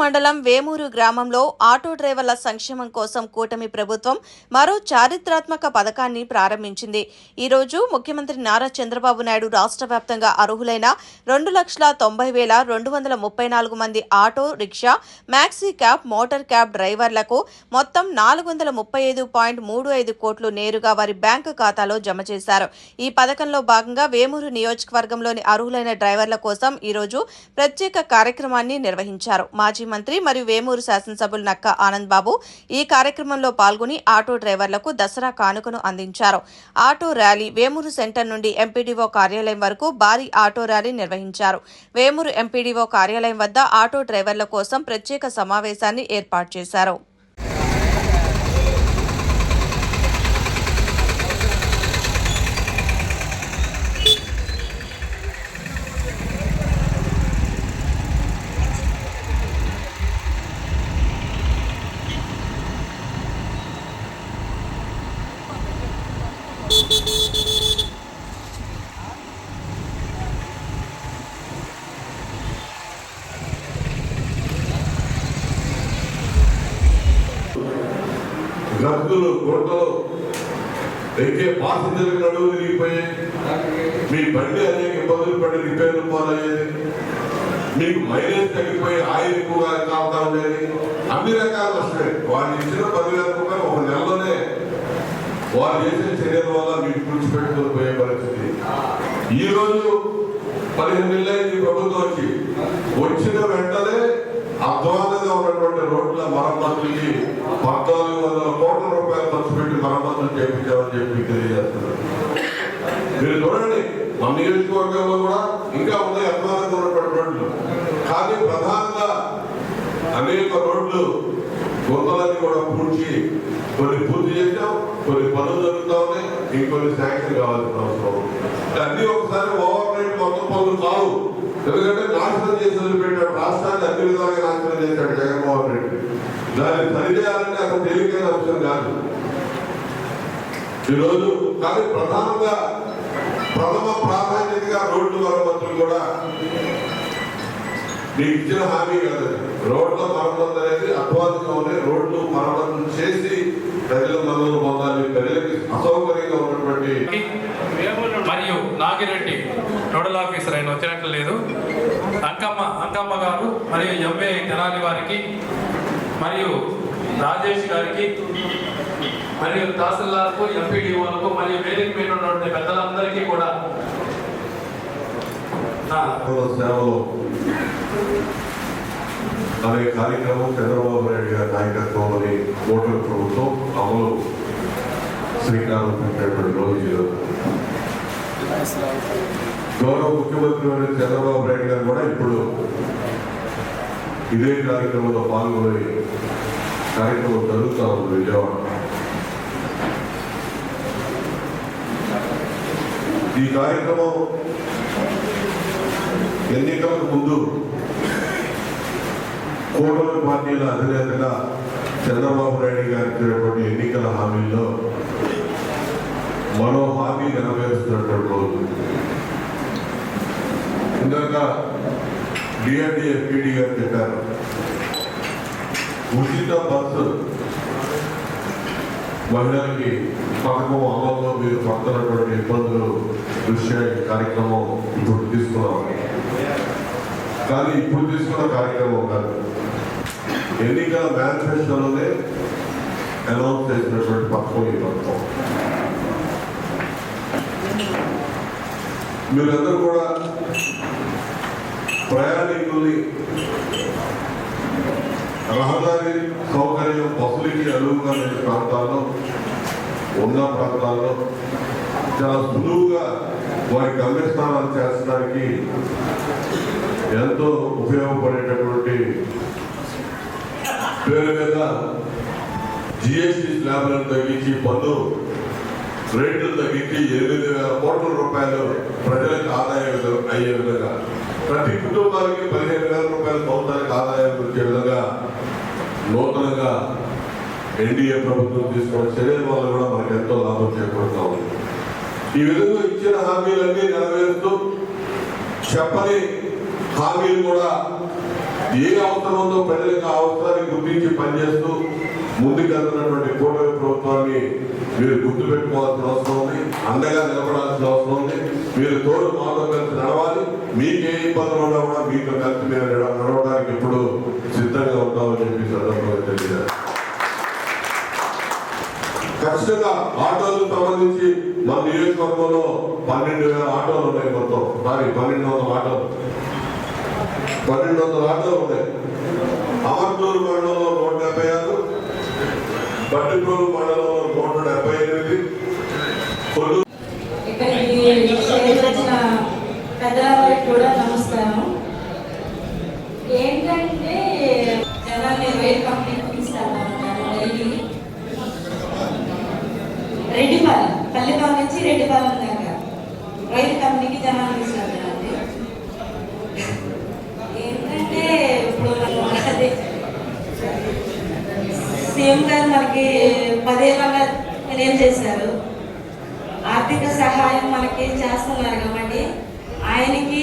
మండలం వేమూరు గ్రామంలో ఆటో డ్రైవర్ల సంక్షేమం కోసం కూటమి ప్రభుత్వం మరో చారిత్రాత్మక పథకాన్ని ప్రారంభించింది. ఈ రోజు ముఖ్యమంత్రి నారా చంద్రబాబు నాయుడు రాష్ట్ర వ్యాప్తంగా అర్హులైన రెండు లక్షల తొంభై వేల రెండు వందల ముప్పై నాలుగు మంది auto rickshaw maxi cab motor cab డ్రైవర్లకు మొత్తం నాలుగు వందల ముప్పై ఐదు పాయింట్ మూడు ఐదు కోట్లు నేరుగా వారి బ్యాంకు ఖాతాలో జమ చేశారు. ఈ పథకంలో భాగంగా వేమూరు నియోజకవర్గంలోని అర్హులైన డ్రైవర్ల కోసం ఈరోజు ప్రత్యేక కార్యక్రమాన్ని నిర్వహించారు. మాజీ మంత్రి మరియు వేమూరు శాసనసభ్యులు నక్క ఆనంద్ బాబు ఈ కార్యక్రమంలో పాల్గొని ఆటో డ్రైవర్లకు దసరా కానుకను అందించారు. ఆటో ర్యాలీ వేమూరు సెంటర్ నుండి ఎంపీడీఓ కార్యాలయం వరకు భారీ ఆటో ర్యాలీ నిర్వహించారు. వేమూరు ఎంపీడీఓ కార్యాలయం వద్ద ఆటో డ్రైవర్ల కోసం ప్రత్యేక సమావేశాన్ని ఏర్పాటు చేశారు. గద్దులు గుంటలు ఎక్కే పాసింజర్లు నడువు తిరిగిపోయాయి. మీ బండి అనేక ఇబ్బందులు పడి రిపేర్లు పాలయ్యేది. మీకు మైలేజ్ తగ్గిపోయి ఆయిల్ ఎక్కువగా కావటం ఉండేది అన్ని రకాల నష్టమే వాళ్ళు ఇచ్చిన పదివేల రూపాయలు ఒక నెలలోనే వారు చేసే చర్యల వల్ల మీకు తుడిచిపెట్టుకుని పోయే పరిస్థితి. ఈ రోజు పదిహేను నెలలైంది ప్రభుత్వం వచ్చి వచ్చిన వెంటనే అధ్వానంగా ఉన్నటువంటి రోడ్ల మరమ్మతులకి పద్నాలుగు వందల కోట్ల రూపాయలు ఖర్చు పెట్టి మరమ్మతులు చెప్పి తెలియజేస్తున్నారు మీరు చూడండి మన నియోజకవర్గంలో కూడా ఇంకా ఉన్నాయి అధ్వానంగా ఉన్నటువంటి రోడ్లు కానీ ప్రధానంగా అనేక రోడ్లు గుంతలన్నీ కూడా పూడ్చి కొన్ని పూర్తి చేసాం కొన్ని పనులు జరుగుతూ ఉన్నాయి ఇంకొన్ని శాంక్షన్ కావాల్సిన అవసరం అన్ని ఒకసారి ఓవర్ నైట్ మొత్తం పనులు కావు. ఎందుకంటే నాశనం చేసి వదిలిపెట్టాడు రాష్ట్రాన్ని అన్ని విధాలుగా నాశనం చేశాడు జగన్మోహన్ రెడ్డి. దాన్ని సరిచేయాలంటే అసలు తేలికైన అంశం కాదు. ఈరోజు కానీ ప్రధానంగా ప్రథమ ప్రాధాన్యతగా రోడ్డు మరమ్మతులు కూడా మీకు ఇచ్చిన హామీ కాదు. రోడ్ల మరమ్మతు అనేది అధ్వానంగా ఉన్నాయి రోడ్లు మరమ్మతులు చేసి ప్రజల మద్దతు పొందాలి. ప్రజలకి అసౌకర్యంగా ఉన్నటువంటి మరియు నాగిరెడ్డి నోడల్ ఆఫీసర్ ఆయన వచ్చినట్లు లేదు. అంకమ్మ అంకమ్మ గారు మరియు ఎంఏ తెనాలి వారికి మరియు రాజేష్ గారికి మరియు తహసీల్దార్కు ఎంపీడీఓలకు మరియు వేదిక మీద ఉన్నటువంటి పెద్దలందరికీ కూడా సేవలో. అనే కార్యక్రమం చంద్రబాబు నాయుడు గారి నాయకత్వంలోని ఓటర్ ప్రభుత్వం అమలు శ్రీకారం చుట్టినటువంటి రోజు గౌరవ ముఖ్యమంత్రి చంద్రబాబు నాయుడు గారు కూడా ఇప్పుడు ఇదే కార్యక్రమంలో పాల్గొని కార్యక్రమం జరుగుతా ఉంది విజయవాడ. ఈ కార్యక్రమం ఎన్నికలకు ముందు కూటమి పార్టీల అధినేతగా చంద్రబాబు నాయుడు గారు ఇచ్చినటువంటి ఎన్నికల హామీల్లో మరో హామీ నెరవేరుస్తున్నటువంటి రోజు. ఇందాక డిఆర్డి ఎస్పీడీ గారు చెప్పారు. ఉచిత బస్సు. మహిళలకి పథకం అమల్లో మీరు పడుతున్నటువంటి ఇబ్బందులు దృష్ట్యా ఈ కార్యక్రమం ఇప్పుడు తీసుకున్నాం. కానీ ఇప్పుడు తీసుకున్న కార్యక్రమం కాదు. ఎన్నికల మేనిఫెస్టోలోనే అనౌన్స్ చేసినటువంటి పథకం ఈ పథకం. మీరందరూ కూడా ప్రయాణికుల్ని రహదారి సౌకర్యం బస్సులకి అనువుగా లేని ప్రాంతాల్లో ఉన్న ప్రాంతాల్లో చాలా సులువుగా వారి గమ్యస్థానాలు చేర్చడానికి ఎంతో ఉపయోగపడేటటువంటి పేరు మీద జిఎస్టి స్లాబ్లను తగ్గించి పన్ను రేట్లు తగ్గించి ఎనిమిది వేల కోట్ల రూపాయలు ప్రజలకు ఆదాయం అయ్యే విధంగా ప్రతి కుటుంబానికి పదిహేను వేల రూపాయల సంవత్సరానికి ఆదాయం వచ్చే విధంగా నూతనంగా ఎన్డీఏ ప్రభుత్వం తీసుకున్న చర్యల వల్ల కూడా మనకు ఎంతో లాభం చేకూరుతా ఉంది. ఈ విధంగా ఇచ్చిన హామీలన్నీ నెరవేరుస్తూ చెప్పని హామీలు కూడా ఏ అవసరం ఉందో ప్రజలకు ఆ అవసరాన్ని గుర్తించి పనిచేస్తూ ముందుకెళ్తున్నటువంటి కూటమి ప్రభుత్వాన్ని మీరు గుర్తు పెట్టుకోవాల్సిన అవసరం ఉంది అండగా నిలబడాల్సిన అవసరం ఉంది. మీరు తోడు మాతో కలిసి నడవాలి. మీకే ఇబ్బందులు ఉన్నా కూడా మీతో కలిసి మేము నడవడానికి ఎప్పుడు సిద్ధంగా ఉంటామని చెప్పి సందర్భంగా తెలియజేయాలి ఖచ్చితంగా ఆటోలకు సంబంధించి మన నియోజకవర్గంలో పన్నెండు వేల ఆటోలు ఉన్నాయి మొత్తం. సారీ పన్నెండు వందల ఆటోలు. పన్నెండు వందల ఆటోలు ఉన్నాయి. అమర్తూరు మండలంలో నూట డెబ్బై ఆరు బట్టిపూరు మండలంలో నూట రెడ్డిపాలెం పల్లెపాలెం నుంచి రెడ్డిపాలెం దాకా రైలు కంపెనీకి జనాలు తీసుకెళ్తానండి ఏంటంటే ఇప్పుడు అదే సీఎం గారు మనకి పదేళ్ళగా ఏం చేశారు? ఆర్థిక సహాయం మనకి చేస్తున్నారు కాబట్టి ఆయనకి